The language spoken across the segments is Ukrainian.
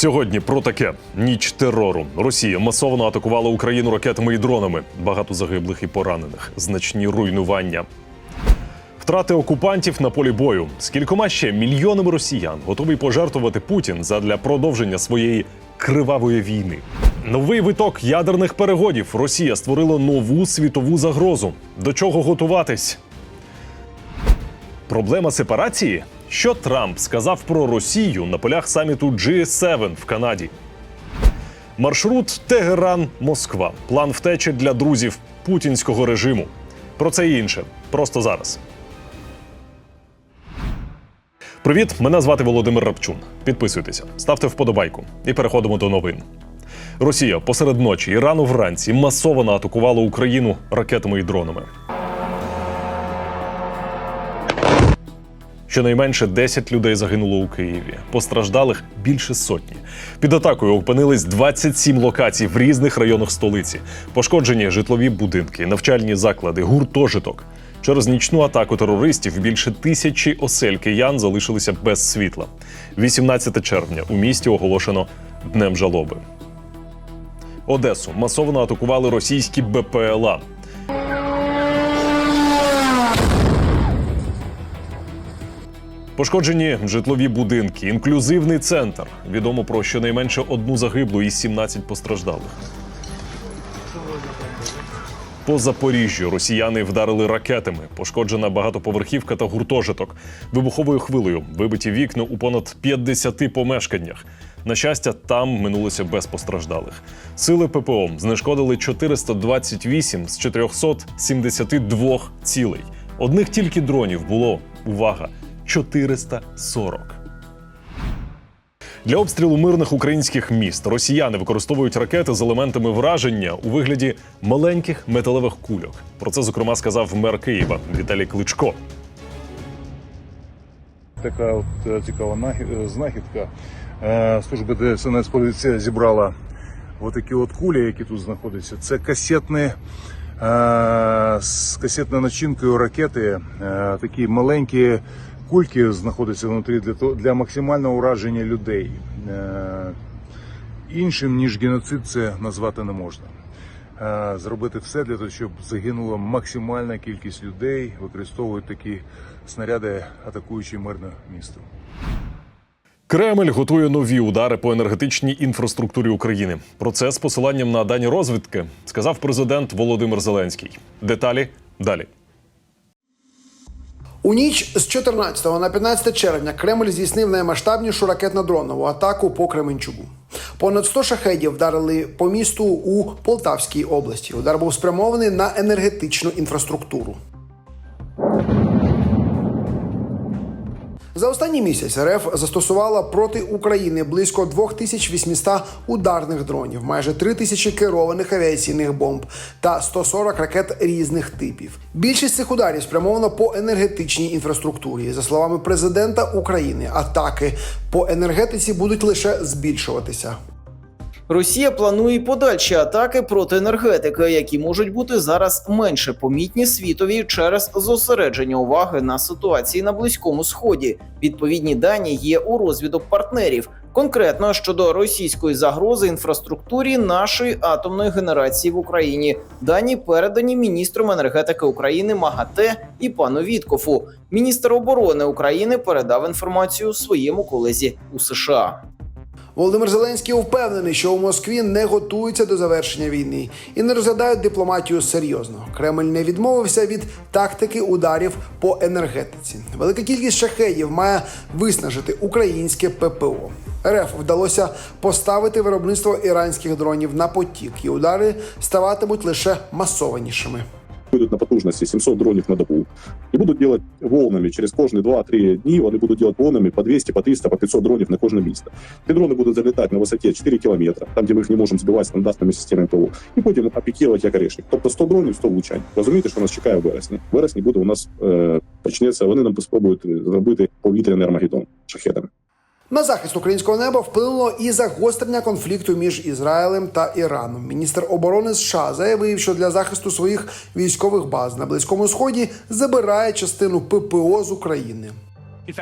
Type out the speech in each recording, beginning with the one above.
Сьогодні про таке ніч терору. Росія масово атакувала Україну ракетами і дронами. Багато загиблих і поранених, значні руйнування. Втрати окупантів на полі бою. З кількома ще мільйонами росіян готовий пожертвувати Путін задля продовження своєї кривавої війни. Новий виток ядерних перегодів. Росія створила нову світову загрозу. До чого готуватись? Проблема сепарації? Що Трамп сказав про Росію на полях саміту G7 в Канаді? Маршрут Тегеран-Москва. План втечі для друзів путінського режиму. Про це і інше. Просто зараз. Привіт, мене звати Володимир Рапчун. Підписуйтеся, ставте вподобайку і переходимо до новин. Росія посеред ночі і рано вранці масово атакувала Україну ракетами і дронами. Щонайменше 10 людей загинуло у Києві. Постраждалих більше сотні. Під атакою опинились 27 локацій в різних районах столиці. Пошкоджені житлові будинки, навчальні заклади, гуртожиток. Через нічну атаку терористів більше тисячі осель киян залишилися без світла. 18 червня у місті оголошено днем жалоби. Одесу масово атакували російські БПЛА. Пошкоджені житлові будинки, інклюзивний центр. Відомо про щонайменше одну загиблу і 17 постраждалих. По Запоріжжю росіяни вдарили ракетами. Пошкоджена багатоповерхівка та гуртожиток. Вибуховою хвилею вибиті вікна у понад 50 помешканнях. На щастя, там минулося без постраждалих. Сили ППО знешкодили 428 з 472 цілей. Одних тільки дронів було увага 440. Для обстрілу мирних українських міст росіяни використовують ракети з елементами враження у вигляді маленьких металевих кульок. Про це зокрема сказав мер Києва Віталій Кличко. Така от е, цікава е, знахідка. Е, Служба ДСНС поліція зібрала отакі от кулі, які тут знаходяться. Це касетні, з касетною начинкою ракети. Такі маленькі кульки знаходяться внутрі для, того- для максимального ураження людей. Е, Іншим, ніж геноцид, це назвати не можна. Е, Зробити все для того, щоб загинула максимальна кількість людей, використовують такі снаряди, атакуючи мирне місто. Кремль готує нові удари по енергетичній інфраструктурі України. Про це з посиланням на дані розвідки сказав президент Володимир Зеленський. Деталі далі. У ніч з 14 на 15 червня Кремль здійснив наймасштабнішу ракетно-дронову атаку по Кременчугу. Понад 100 шахедів вдарили по місту у Полтавській області. Удар був спрямований на енергетичну інфраструктуру. За останній місяць РФ застосувала проти України близько 2800 ударних дронів, майже 3000 керованих авіаційних бомб та 140 ракет різних типів. Більшість цих ударів спрямовано по енергетичній інфраструктурі. За словами президента України, атаки по енергетиці будуть лише збільшуватися. Росія планує подальші атаки проти енергетики, які можуть бути зараз менше помітні світові через зосередження уваги на ситуації на близькому сході. Відповідні дані є у розвідок партнерів. Конкретно щодо російської загрози інфраструктурі нашої атомної генерації в Україні. Дані передані міністром енергетики України МАГАТЕ і пану Віткофу. Міністр оборони України передав інформацію своєму колезі у США. Володимир Зеленський впевнений, що у Москві не готуються до завершення війни і не розглядають дипломатію серйозно. Кремль не відмовився від тактики ударів по енергетиці. Велика кількість шахедів має виснажити українське ППО. РФ вдалося поставити виробництво іранських дронів на потік, і удари ставатимуть лише масованішими. Будуть на потужності 700 дронів на добу і будуть делать волнами через кожні 2-3 дні. Вони будуть делать волнами по 200, по 300, по 500 дронів на кожне місто. Ці дрони будуть залітати на висоті 4 кілометри, там де ми їх не можемо збивати стандартними системами ПВО, і потім опікувати як орешник. Тобто 100 дронів, 100 влучань. Розумієте, що нас чекає в вересні. В вересні буде у нас е, почнеться. Вони нам спробують зробити повітряний армагеддон шахедами. На захист українського неба вплинуло і загострення конфлікту між Ізраїлем та Іраном. Міністр оборони США заявив, що для захисту своїх військових баз на близькому сході забирає частину ППО з України.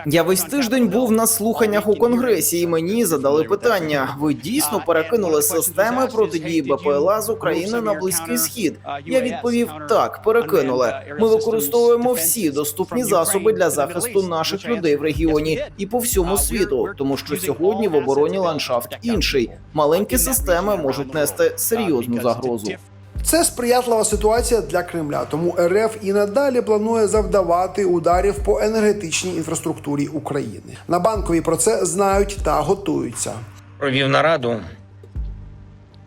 Я весь тиждень був на слуханнях у конгресі, і мені задали питання: ви дійсно перекинули системи протидії БПЛА з України на близький схід? Я відповів: так, перекинули. Ми використовуємо всі доступні засоби для захисту наших людей в регіоні і по всьому світу, тому що сьогодні в обороні ландшафт інший. Маленькі системи можуть нести серйозну загрозу. Це сприятлива ситуація для Кремля, тому РФ і надалі планує завдавати ударів по енергетичній інфраструктурі України. На банкові про це знають та готуються. провів нараду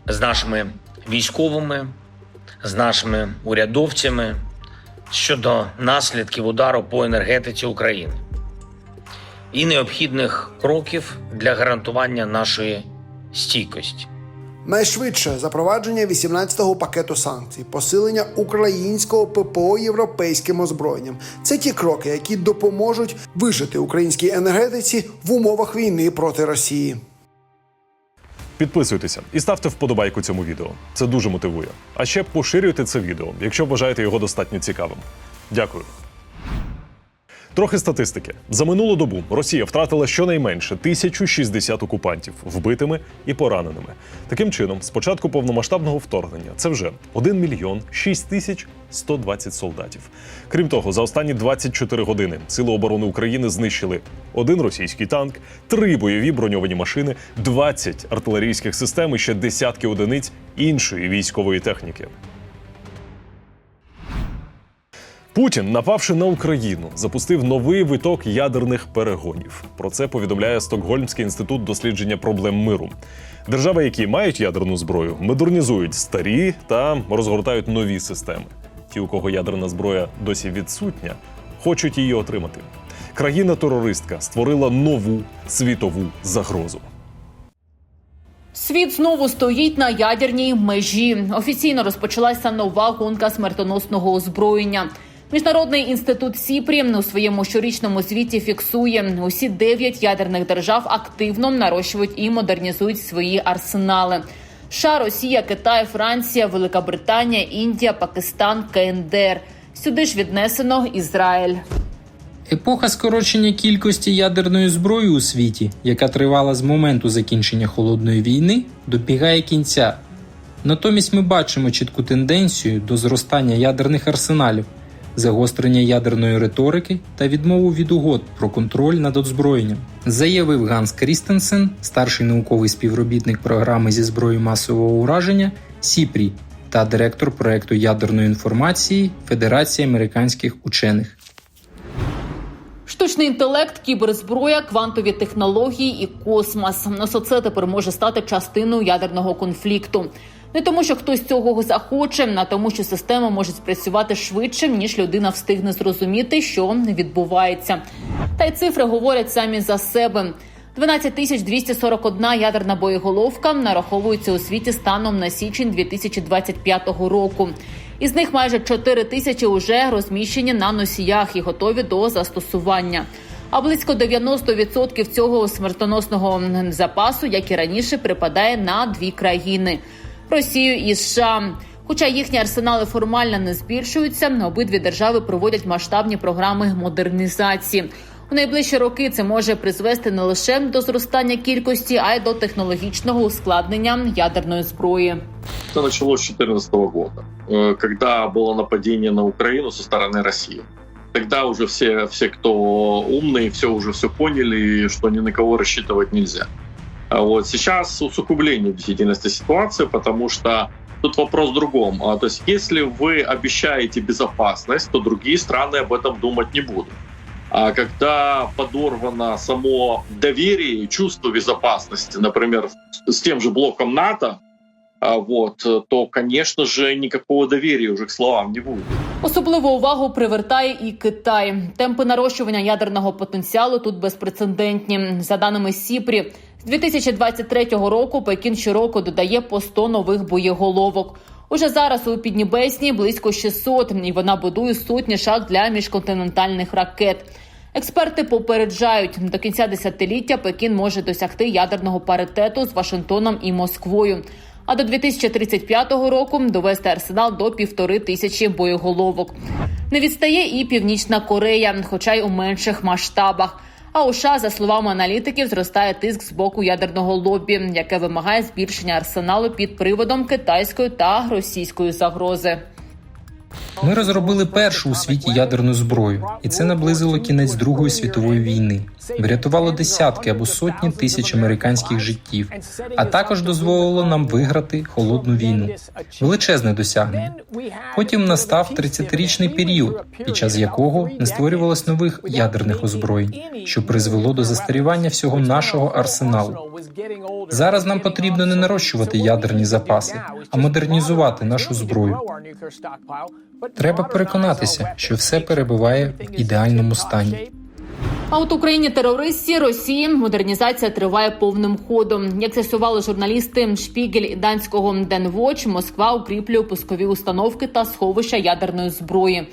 з нашими військовими, з нашими урядовцями щодо наслідків удару по енергетиці України і необхідних кроків для гарантування нашої стійкості. Найшвидше запровадження 18-го пакету санкцій, посилення українського ППО європейським озброєнням. Це ті кроки, які допоможуть вижити українській енергетиці в умовах війни проти Росії. Підписуйтеся і ставте вподобайку цьому відео. Це дуже мотивує. А ще поширюйте це відео, якщо вважаєте його достатньо цікавим. Дякую. Трохи статистики. За минулу добу Росія втратила щонайменше 1060 окупантів вбитими і пораненими. Таким чином, з початку повномасштабного вторгнення це вже 1 мільйон 6 тисяч 120 солдатів. Крім того, за останні 24 години Сили оборони України знищили один російський танк, три бойові броньовані машини, 20 артилерійських систем і ще десятки одиниць іншої військової техніки. Путін, напавши на Україну, запустив новий виток ядерних перегонів. Про це повідомляє Стокгольмський інститут дослідження проблем миру. Держави, які мають ядерну зброю, модернізують старі та розгортають нові системи. Ті, у кого ядерна зброя досі відсутня, хочуть її отримати. Країна-терористка створила нову світову загрозу. Світ знову стоїть на ядерній межі. Офіційно розпочалася нова гонка смертоносного озброєння. Міжнародний інститут Сіпрі у своєму щорічному звіті фіксує, усі дев'ять ядерних держав активно нарощують і модернізують свої арсенали. США, Росія, Китай, Франція, Велика Британія, Індія, Пакистан, КНДР. Сюди ж віднесено Ізраїль. Епоха скорочення кількості ядерної зброї у світі, яка тривала з моменту закінчення холодної війни, добігає кінця. Натомість ми бачимо чітку тенденцію до зростання ядерних арсеналів, загострення ядерної риторики та відмову від угод про контроль над озброєнням, заявив Ганс Крістенсен, старший науковий співробітник програми зі зброї масового ураження СІПРІ та директор проекту ядерної інформації Федерації американських учених. Штучний інтелект, кіберзброя, квантові технології і космос. Усе це тепер може стати частиною ядерного конфлікту. Не тому, що хтось цього захоче, а тому, що система може спрацювати швидше, ніж людина встигне зрозуміти, що відбувається. Та й цифри говорять самі за себе. 12 тисяч 241 ядерна боєголовка нараховується у світі станом на січень 2025 року. Із них майже 4 тисячі вже розміщені на носіях і готові до застосування. А близько 90% цього смертоносного запасу, як і раніше, припадає на дві країни Росію і США. Хоча їхні арсенали формально не збільшуються, обидві держави проводять масштабні програми модернізації. У найближчі роки це може призвести не лише до зростання кількості, а й до технологічного ускладнення ядерної зброї. Это началось с 2014 года, э, когда было нападение на Украину со стороны России. Тогда уже все, все кто умные, все уже все поняли, что ни на кого рассчитывать нельзя. А вот сейчас усугубление действительности ситуации, потому что тут вопрос в другом. А, То есть если вы обещаете безопасность, то другие страны об этом думать не будут. А когда подорвано само доверие и чувство безопасности, например, с тем же блоком НАТО, а, вот, то, конечно же, никакого доверия уже к словам не будет. Особливу увагу привертає і Китай. Темпи нарощування ядерного потенціалу тут безпрецедентні. За даними Сіпрі, з 2023 року Пекін щороку додає по 100 нових боєголовок. Уже зараз у Піднібесні близько 600, і вона будує сотні шаг для міжконтинентальних ракет. Експерти попереджають, до кінця десятиліття Пекін може досягти ядерного паритету з Вашингтоном і Москвою. А до 2035 року довести арсенал до півтори тисячі боєголовок. Не відстає і Північна Корея, хоча й у менших масштабах. А у США, за словами аналітиків, зростає тиск з боку ядерного лобі, яке вимагає збільшення арсеналу під приводом китайської та російської загрози. Ми розробили першу у світі ядерну зброю, і це наблизило кінець Другої світової війни, врятувало десятки або сотні тисяч американських життів, а також дозволило нам виграти холодну війну. Величезне досягнення. Потім настав 30-річний період, під час якого не створювалось нових ядерних озброєнь, що призвело до застарівання всього нашого арсеналу. Зараз нам потрібно не нарощувати ядерні запаси, а модернізувати нашу зброю. Треба переконатися, що все перебуває в ідеальному стані. А от Україні терористці Росії модернізація триває повним ходом. Як з'ясували журналісти Шпігель і данського Денвоч, Москва укріплює пускові установки та сховища ядерної зброї.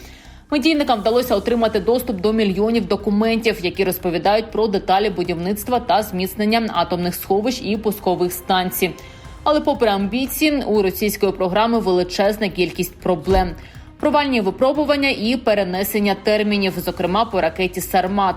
Медійникам вдалося отримати доступ до мільйонів документів, які розповідають про деталі будівництва та зміцнення атомних сховищ і пускових станцій. Але, попри амбіції, у російської програми величезна кількість проблем. Провальні випробування і перенесення термінів, зокрема по ракеті Сармат.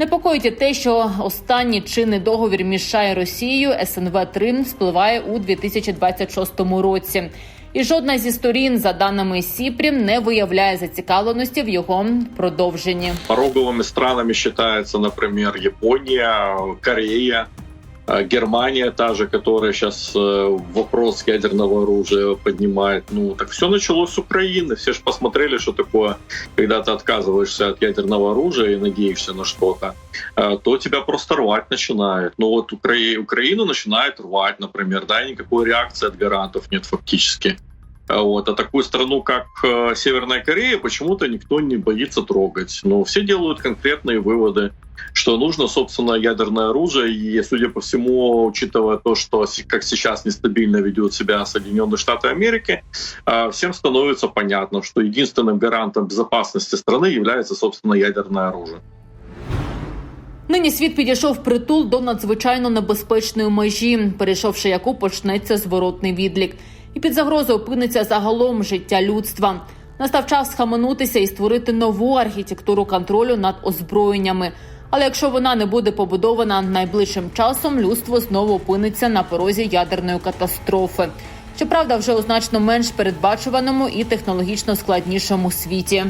Непокоїть і те, що останній чинний договір між США і Росією СНВ 3 спливає у 2026 році. І жодна зі сторін, за даними Сіпрі, не виявляє зацікавленості в його продовженні. Пороговими странами вважаються, наприклад, Японія, Корея, Германия та же, которая сейчас вопрос ядерного оружия поднимает. Ну, так все началось с Украины. Все же посмотрели, что такое, когда ты отказываешься от ядерного оружия и надеешься на что-то, э, то тебя просто рвать начинает. Ну вот Укра- Украину начинает рвать, например, да, и никакой реакции от гарантов нет фактически. А Вот. А такую страну, как э, Северная Корея, почему-то никто не боится трогать. Но все делают конкретные выводы, что нужно, собственно, ядерное оружие. И, судя по всему, учитывая то, что с- как сейчас нестабильно ведут себя Соединенные Штаты Америки, э, всем становится понятно, что единственным гарантом безопасности страны является, собственно, ядерное оружие. Нині світ підійшов притул до надзвичайно небезпечної межі, перейшовши яку почнеться зворотний відлік, і під загрозою опиниться загалом життя людства. Настав час схаменутися і створити нову архітектуру контролю над озброєннями. Але якщо вона не буде побудована найближчим часом, людство знову опиниться на порозі ядерної катастрофи. Щоправда, вже у значно менш передбачуваному і технологічно складнішому світі.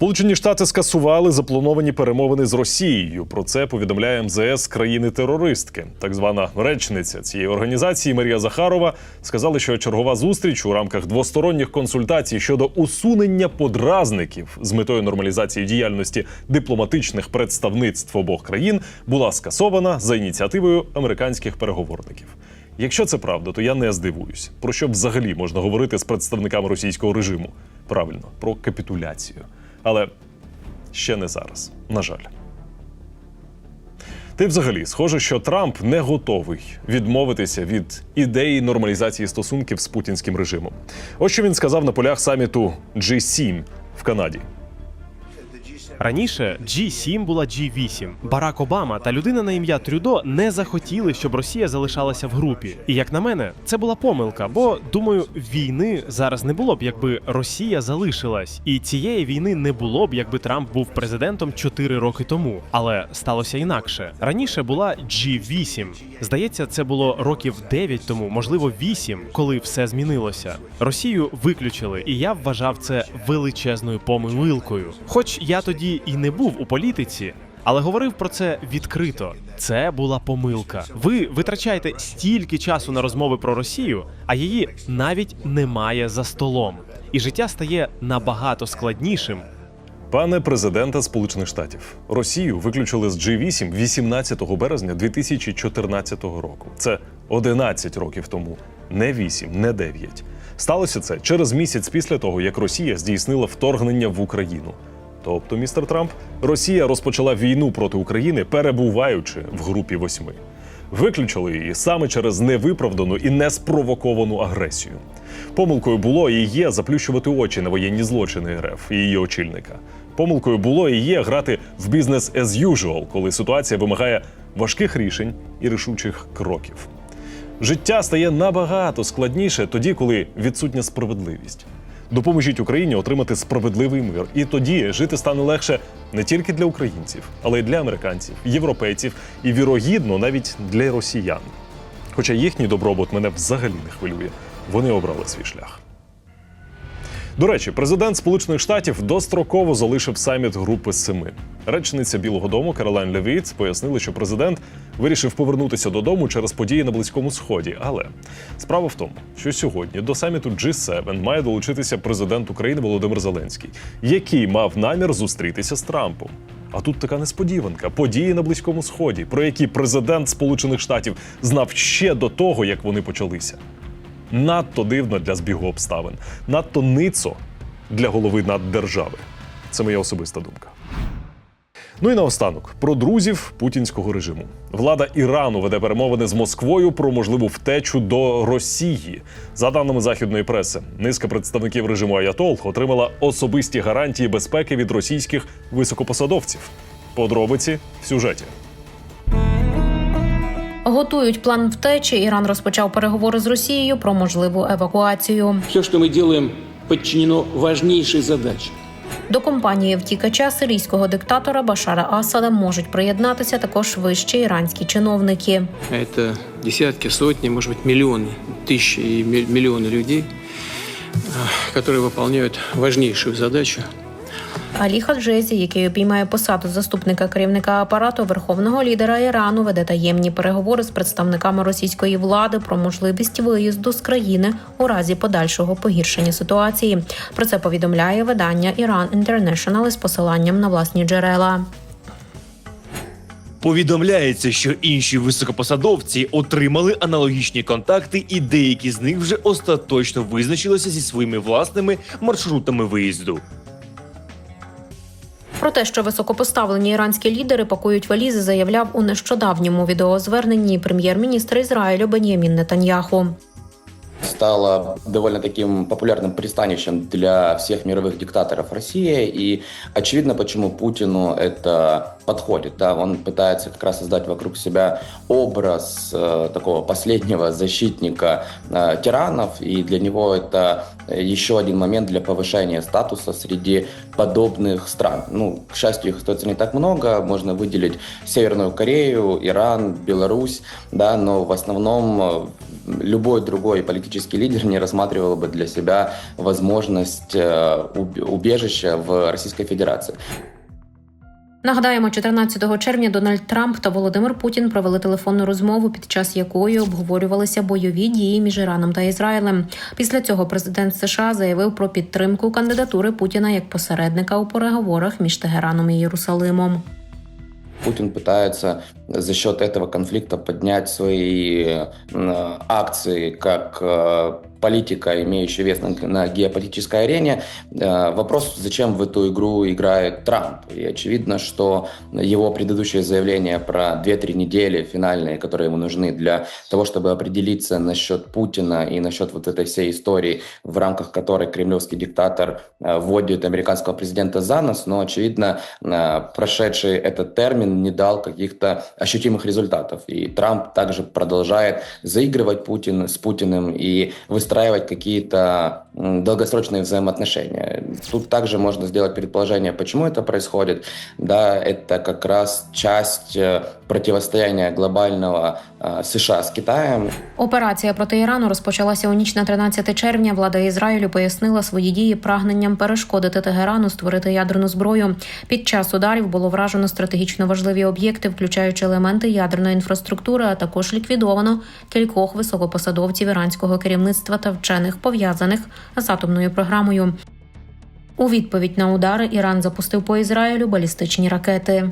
Сполучені Штати скасували заплановані перемовини з Росією. Про це повідомляє МЗС країни-терористки. Так звана речниця цієї організації Марія Захарова сказала, що чергова зустріч у рамках двосторонніх консультацій щодо усунення подразників з метою нормалізації діяльності дипломатичних представництв обох країн була скасована за ініціативою американських переговорників. Якщо це правда, то я не здивуюсь. Про що взагалі можна говорити з представниками російського режиму? Правильно, про капітуляцію. Але ще не зараз, на жаль. Ти взагалі, схоже, що Трамп не готовий відмовитися від ідеї нормалізації стосунків з путінським режимом. Ось що він сказав на полях саміту G7 в Канаді. Раніше G7 була G8. Барак Обама та людина на ім'я Трюдо не захотіли, щоб Росія залишалася в групі. І як на мене, це була помилка, бо думаю, війни зараз не було б, якби Росія залишилась, і цієї війни не було б, якби Трамп був президентом 4 роки тому. Але сталося інакше. Раніше була G8. Здається, це було років 9 тому, можливо, 8, коли все змінилося. Росію виключили, і я вважав це величезною помилкою. Хоч я тоді і не був у політиці. Але говорив про це відкрито. Це була помилка. Ви витрачаєте стільки часу на розмови про Росію, а її навіть немає за столом. І життя стає набагато складнішим. Пане президенте Сполучених Штатів, Росію виключили з G8 18 березня 2014 року. Це 11 років тому, не 8, не 9. Сталося це через місяць після того, як Росія здійснила вторгнення в Україну. Тобто, містер Трамп, Росія розпочала війну проти України, перебуваючи в групі восьми. Виключили її саме через невиправдану і неспровоковану агресію. Помилкою було і є заплющувати очі на воєнні злочини РФ і її очільника. Помилкою було і є грати в бізнес as usual, коли ситуація вимагає важких рішень і рішучих кроків. Життя стає набагато складніше тоді, коли відсутня справедливість. Допоможіть Україні отримати справедливий мир. І тоді жити стане легше не тільки для українців, але й для американців, європейців і вірогідно навіть для росіян. Хоча їхній добробут мене взагалі не хвилює. Вони обрали свій шлях. До речі, президент Сполучених Штатів достроково залишив саміт Групи Семи. Речниця Білого Дому Каролайн Левіт пояснила, що президент вирішив повернутися додому через події на Близькому Сході. Але справа в тому, що сьогодні до саміту G7 має долучитися президент України Володимир Зеленський, який мав намір зустрітися з Трампом. А тут така несподіванка: події на Близькому Сході, про які президент Сполучених Штатів знав ще до того, як вони почалися надто дивно для збігу обставин, надто ницо для голови наддержави. Це моя особиста думка. Ну і наостанок про друзів путінського режиму. Влада Ірану веде перемовини з Москвою про можливу втечу до Росії. За даними західної преси, низка представників режиму Аятол отримала особисті гарантії безпеки від російських високопосадовців. Подробиці в сюжеті Готують план втечі. Іран розпочав переговори з Росією про можливу евакуацію. Все, что мы делаем, подчинено важнейшей задаче. До компанії втікача сирійського диктатора Башара Асада можуть приєднатися також вищі іранські чиновники. А Это десятки, сотни, может быть, миллионы, тысячи и ми- миллионы людей, а, которые выполняют важнейшую задачу Алі Хаджезі, який обіймає посаду заступника керівника апарату верховного лідера Ірану, веде таємні переговори з представниками російської влади про можливість виїзду з країни у разі подальшого погіршення ситуації. Про це повідомляє видання Iran International із посиланням на власні джерела. Повідомляється, що інші високопосадовці отримали аналогічні контакти, і деякі з них вже остаточно визначилися зі своїми власними маршрутами виїзду. Про те, що високопоставлені іранські лідери пакують валізи, заявляв у нещодавньому відеозверненні прем'єр-міністр Ізраїлю Бен'ямін Нетаньяху. стала довольно таким популярным пристанищем для всех мировых диктаторов России. И очевидно, почему Путину это подходит. Да? Он пытается как раз создать вокруг себя образ э, такого последнего защитника э, тиранов. И для него это еще один момент для повышения статуса среди подобных стран. Ну, к счастью, их остается не так много. Можно выделить Северную Корею, Иран, Беларусь, да, но в основном э, любой другой политический лидер не рассматривал бы для себя возможность э, уб- убежища в Российской Федерации. Нагадаємо, 14 червня Дональд Трамп та Володимир Путін провели телефонну розмову, під час якої обговорювалися бойові дії між Іраном та Ізраїлем. Після цього президент США заявив про підтримку кандидатури Путіна як посередника у переговорах між Тегераном і Єрусалимом. Путін пытается за счет этого конфликта поднять свои акции как э, политика, имеющая вес на, на геополитической арене. Э, вопрос, зачем в эту игру играет Трамп. И очевидно, что его предыдущее заявление про 2-3 недели финальные, которые ему нужны для того, чтобы определиться насчет Путина и насчет вот этой всей истории, в рамках которой кремлевский диктатор э, вводит американского президента за нос, но, очевидно, э, прошедший этот термин не дал каких-то ощутимых результатов. И Трамп также продолжает заигрывать Путин с Путиным и выстраивать какие-то м, долгосрочные взаимоотношения. Тут также можно сделать предположение, почему это происходит. Да, это как раз часть э, противостояния глобального э, США с Китаем. Операція проти Ірану розпочалася у ніч на 13 червня. Влада Ізраїлю пояснила свої дії прагненням перешкодити Тегерану створити ядерну зброю. Під час ударів було вражено стратегічно важливі об'єкти, включаючи елементи ядерної інфраструктури, а також ліквідовано кількох високопосадовців іранського керівництва та вчених пов'язаних з атомною програмою. У відповідь на удари Іран запустив по Ізраїлю балістичні ракети.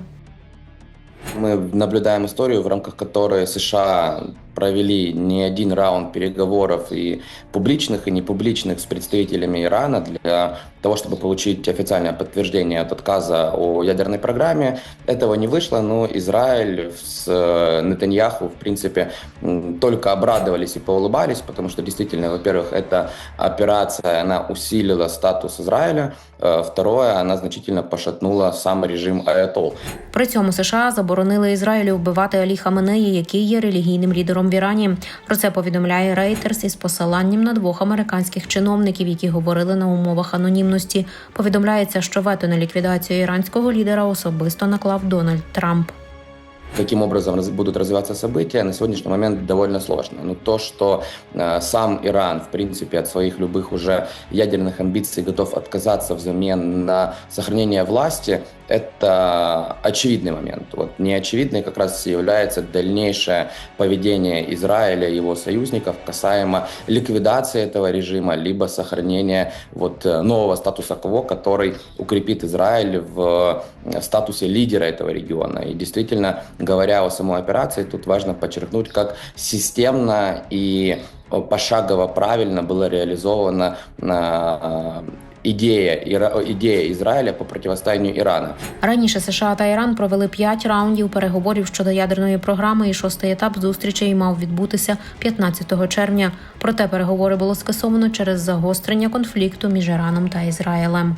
Ми наблюдаем историю, в рамках которой США провели не один раунд переговоров и публичных, и непубличных с представителями Ирана для того, чтобы получить официальное подтверждение от отказа о ядерной программе. Этого не вышло, но Израиль с э, Нетаньяху, в принципе, м, только обрадовались и поулыбались, потому что действительно, во-первых, эта операция, она усилила статус Израиля, Э, второе, она значительно пошатнула сам режим Аятол. При цьому США заборонили Ізраїлю вбивати Алі Хаменеї, який є релігійним лідером в Ірані. Про це повідомляє Reuters із посиланням на двох американських чиновників, які говорили на умовах анонімності. Повідомляється, що вето на ліквідацію іранського лідера особисто наклав Дональд Трамп. Каким образом раз- будут развиваться события, на сегодняшний момент довольно сложно. Но то, что э, сам Иран, в принципе, от своих любых уже ядерных амбиций готов отказаться взамен на сохранение власти, это очевидный момент. Вот неочевидный как раз является дальнейшее поведение Израиля и его союзников касаемо ликвидации этого режима, либо сохранения вот э, нового статуса кво, который укрепит Израиль в э, статусе лидера этого региона. И действительно, говоря о самой операции, тут важно подчеркнуть, как системно и э, пошагово правильно была реализована э, идея, Ира- идея Израиля по противостоянию Ирана. Раніше США та Іран провели п'ять раундів переговорів щодо ядерної програми, і шостий етап зустрічей мав відбутися 15 червня. Проте переговори було скасовано через загострення конфлікту між Іраном та Ізраїлем.